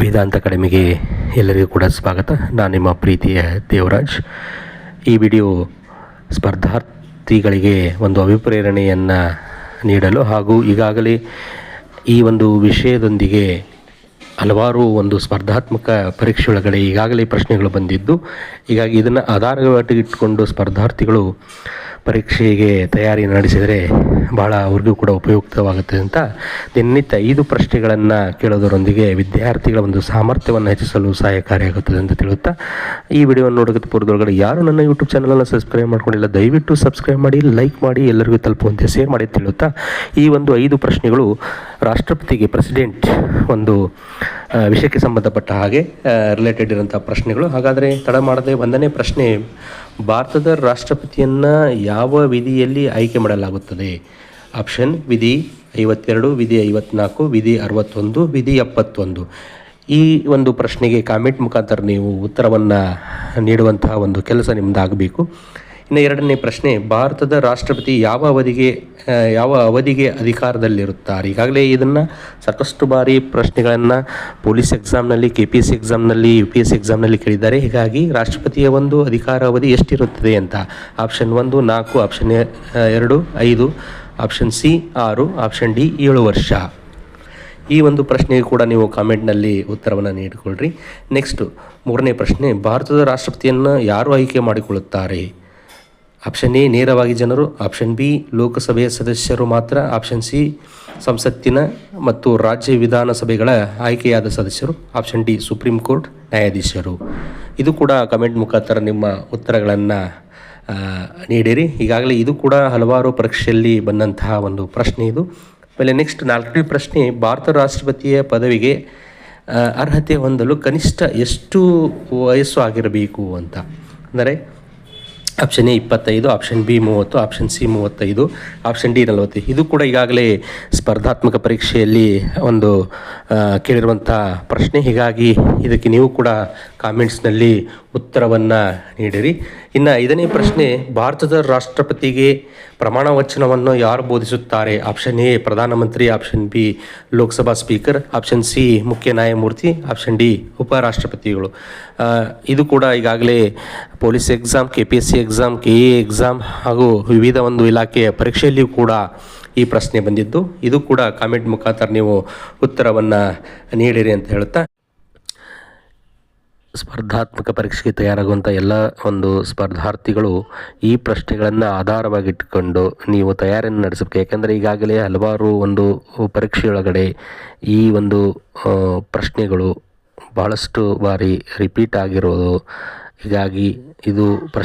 ವೇದಾಂತ ಅಕಾಡೆಮಿಗೆ ಎಲ್ಲರಿಗೂ ಕೂಡ ಸ್ವಾಗತ. ನಾನು ನಿಮ್ಮ ಪ್ರೀತಿಯ ದೇವರಾಜ್. ಈ ವಿಡಿಯೋ ಸ್ಪರ್ಧಾರ್ಥಿಗಳಿಗೆ ಒಂದು ಅಭಿಪ್ರೇರಣೆಯನ್ನು ನೀಡಲು ಹಾಗೂ ಈಗಾಗಲೇ ಈ ಒಂದು ವಿಷಯದೊಂದಿಗೆ ಹಲವಾರು ಒಂದು ಸ್ಪರ್ಧಾತ್ಮಕ ಪರೀಕ್ಷೆ ಒಳಗಡೆ ಈಗಾಗಲೇ ಪ್ರಶ್ನೆಗಳು ಬಂದಿದ್ದು, ಹೀಗಾಗಿ ಇದನ್ನು ಆಧಾರವಾಗಿ ಇಟ್ಟುಕೊಂಡು ಸ್ಪರ್ಧಾರ್ಥಿಗಳು ಪರೀಕ್ಷೆಗೆ ತಯಾರಿ ನಡೆಸಿದರೆ ಭಾಳ ಅವ್ರಿಗೂ ಕೂಡ ಉಪಯುಕ್ತವಾಗುತ್ತೆ ಅಂತ ದಿನನಿತ್ಯ ಐದು ಪ್ರಶ್ನೆಗಳನ್ನು ಕೇಳೋದರೊಂದಿಗೆ ವಿದ್ಯಾರ್ಥಿಗಳ ಒಂದು ಸಾಮರ್ಥ್ಯವನ್ನು ಹೆಚ್ಚಿಸಲು ಸಹಾಯಕಾರಿಯಾಗುತ್ತದೆ ಅಂತ ತಿಳುತ್ತಾ ಈ ವಿಡಿಯೋವನ್ನು ನೋಡೋದಕ್ಕೆ ಪೂರ್ವದೊಳಗಡೆ ಯಾರು ನನ್ನ ಯೂಟ್ಯೂಬ್ ಚಾನಲನ್ನು ಸಬ್ಸ್ಕ್ರೈಬ್ ಮಾಡ್ಕೊಂಡಿಲ್ಲ, ದಯವಿಟ್ಟು ಸಬ್ಸ್ಕ್ರೈಬ್ ಮಾಡಿ ಲೈಕ್ ಮಾಡಿ, ಎಲ್ಲರಿಗೂ ತಲುಪುವಂತೆ ಶೇರ್ ಮಾಡಿ ತಿಳಿಯುತ್ತಾ, ಈ ಒಂದು ಐದು ಪ್ರಶ್ನೆಗಳು ರಾಷ್ಟ್ರಪತಿಗೆ ಪ್ರೆಸಿಡೆಂಟ್ ಒಂದು ವಿಷಯಕ್ಕೆ ಸಂಬಂಧಪಟ್ಟ ಹಾಗೆ ರಿಲೇಟೆಡ್ ಇರುವಂಥ ಪ್ರಶ್ನೆಗಳು. ಹಾಗಾದರೆ ತಡ ಮಾಡದೆ ಒಂದನೇ ಪ್ರಶ್ನೆ, ಭಾರತದ ರಾಷ್ಟ್ರಪತಿಯನ್ನು ಯಾವ ವಿಧಿಯಲ್ಲಿ ಆಯ್ಕೆ ಮಾಡಲಾಗುತ್ತದೆ? ಆಪ್ಷನ್ ವಿಧಿ ಐವತ್ತೆರಡು, ವಿಧಿ ಐವತ್ನಾಲ್ಕು, ವಿಧಿ ಅರವತ್ತೊಂದು, ವಿಧಿ ಎಪ್ಪತ್ತೊಂದು. ಈ ಒಂದು ಪ್ರಶ್ನೆಗೆ ಕಾಮೆಂಟ್ ಮುಖಾಂತರ ನೀವು ಉತ್ತರವನ್ನು ನೀಡುವಂತಹ ಒಂದು ಕೆಲಸ ನಿಮ್ಮದಾಗಬೇಕು ಇನ್ನು ಎರಡನೇ ಪ್ರಶ್ನೆ, ಭಾರತದ ರಾಷ್ಟ್ರಪತಿ ಯಾವ ಅವಧಿಗೆ ಯಾವ ಅವಧಿಗೆ ಅಧಿಕಾರದಲ್ಲಿರುತ್ತಾರೆ? ಈಗಾಗಲೇ ಇದನ್ನು ಸಾಕಷ್ಟು ಬಾರಿ ಪ್ರಶ್ನೆಗಳನ್ನು ಪೊಲೀಸ್ ಎಕ್ಸಾಮ್ನಲ್ಲಿ ಕೆ ಪಿ ಎಸ್ ಎಕ್ಸಾಮ್ನಲ್ಲಿ ಯು ಪಿ ಎಸ್ ಎಕ್ಸಾಮ್ನಲ್ಲಿ ಕೇಳಿದ್ದಾರೆ. ಹೀಗಾಗಿ ರಾಷ್ಟ್ರಪತಿಯ ಒಂದು ಅಧಿಕಾರ ಅವಧಿ ಎಷ್ಟಿರುತ್ತದೆ ಅಂತ? ಆಪ್ಷನ್ ಒಂದು, ನಾಲ್ಕು, ಆಪ್ಷನ್ ಎರಡು, ಐದು, ಆಪ್ಷನ್ ಸಿ, ಆರು, ಆಪ್ಷನ್ ಡಿ, ಏಳು ವರ್ಷ. ಈ ಒಂದು ಪ್ರಶ್ನೆಗೆ ಕೂಡ ನೀವು ಕಾಮೆಂಟ್ನಲ್ಲಿ ಉತ್ತರವನ್ನು ನೀಡಿಕೊಳ್ಳ್ರಿ ನೆಕ್ಸ್ಟು, ಮೂರನೇ ಪ್ರಶ್ನೆ, ಭಾರತದ ರಾಷ್ಟ್ರಪತಿಯನ್ನು ಯಾರು ಆಯ್ಕೆ ಮಾಡಿಕೊಳ್ಳುತ್ತಾರೆ? ಆಪ್ಷನ್ ಎ ನೇರವಾಗಿ ಜನರು. ಆಪ್ಷನ್ ಬಿ ಲೋಕಸಭೆಯ ಸದಸ್ಯರು ಮಾತ್ರ. ಆಪ್ಷನ್ ಸಿ ಸಂಸತ್ತಿನ ಮತ್ತು ರಾಜ್ಯ ವಿಧಾನಸಭೆಗಳ ಆಯ್ಕೆಯಾದ ಸದಸ್ಯರು. ಆಪ್ಷನ್ ಡಿ ಸುಪ್ರೀಂ ಕೋರ್ಟ್ ನ್ಯಾಯಾಧೀಶರು. ಇದು ಕೂಡ ಕಮೆಂಟ್ ಮುಖಾಂತರ ನಿಮ್ಮ ಉತ್ತರಗಳನ್ನು ನೀಡಿರಿ. ಈಗಾಗಲೇ ಇದು ಕೂಡ ಹಲವಾರು ಪರೀಕ್ಷೆಯಲ್ಲಿ ಬಂದಂತಹ ಒಂದು ಪ್ರಶ್ನೆ ಇದು. ಆಮೇಲೆ ನೆಕ್ಸ್ಟ್ ನಾಲ್ಕನೇ ಪ್ರಶ್ನೆ, ಭಾರತ ರಾಷ್ಟ್ರಪತಿಯ ಪದವಿಗೆ ಅರ್ಹತೆ ಹೊಂದಲು ಕನಿಷ್ಠ ಎಷ್ಟು ವಯಸ್ಸು ಆಗಿರಬೇಕು ಅಂತ. ಅಂದರೆ ಆಪ್ಷನ್ ಎ ಇಪ್ಪತ್ತೈದು ಆಪ್ಷನ್ ಬಿ ಮೂವತ್ತು ಆಪ್ಷನ್ ಸಿ ಮೂವತ್ತೈದು ಆಪ್ಷನ್ ಡಿ ನಲವತ್ತು. ಇದು ಕೂಡ ಈಗಾಗಲೇ ಸ್ಪರ್ಧಾತ್ಮಕ ಪರೀಕ್ಷೆಯಲ್ಲಿ ಒಂದು ಕೇಳಿರುವಂಥ ಪ್ರಶ್ನೆ. ಹೀಗಾಗಿ ಇದಕ್ಕೆ ನೀವು ಕೂಡ ಕಾಮೆಂಟ್ಸ್ನಲ್ಲಿ ಉತ್ತರವನ್ನು ನೀಡಿರಿ. ಇನ್ನು ಐದನೇ ಪ್ರಶ್ನೆ, ಭಾರತದ ರಾಷ್ಟ್ರಪತಿಗೆ ಪ್ರಮಾಣ ವಚನವನ್ನು ಯಾರು ಬೋಧಿಸುತ್ತಾರೆ? ಆಪ್ಷನ್ ಎ ಪ್ರಧಾನಮಂತ್ರಿ option B Lok Sabha speaker option C ಮುಖ್ಯ ನ್ಯಾಯಮೂರ್ತಿ ಆಪ್ಷನ್ ಡಿ ಉಪರಾಷ್ಟ್ರಪತಿಗಳು. ಇದು ಕೂಡ ಈಗಾಗಲೇ police exam K P S C exam K A exam ಹಾಗೂ ವಿವಿಧ ಒಂದು ಇಲಾಖೆಯ ಪರೀಕ್ಷೆಯಲ್ಲಿಯೂ ಕೂಡ ಈ ಪ್ರಶ್ನೆ ಬಂದಿದ್ದು, ಇದು ಕೂಡ ಕಾಮೆಂಟ್ ಮುಖಾಂತರ ನೀವು ಉತ್ತರವನ್ನು ನೀಡಿರಿ ಅಂತ ಹೇಳ್ತಾ ಸ್ಪರ್ಧಾತ್ಮಕ ಪರೀಕ್ಷೆಗೆ ತಯಾರಾಗುವಂಥ ಎಲ್ಲ ಒಂದು ಸ್ಪರ್ಧಾರ್ಥಿಗಳು ಈ ಪ್ರಶ್ನೆಗಳನ್ನು ಆಧಾರವಾಗಿಟ್ಟುಕೊಂಡು ನೀವು ತಯಾರಿಯನ್ನು ನಡೆಸಬೇಕು. ಯಾಕೆಂದರೆ ಈಗಾಗಲೇ ಹಲವಾರು ಒಂದು ಪರೀಕ್ಷೆಯೊಳಗಡೆ ಈ ಒಂದು ಪ್ರಶ್ನೆಗಳು ಭಾಳಷ್ಟು ಬಾರಿ ರಿಪೀಟ್ ಆಗಿರೋದು. ಹೀಗಾಗಿ ಇದು ಪ್ರಶ್ನೆ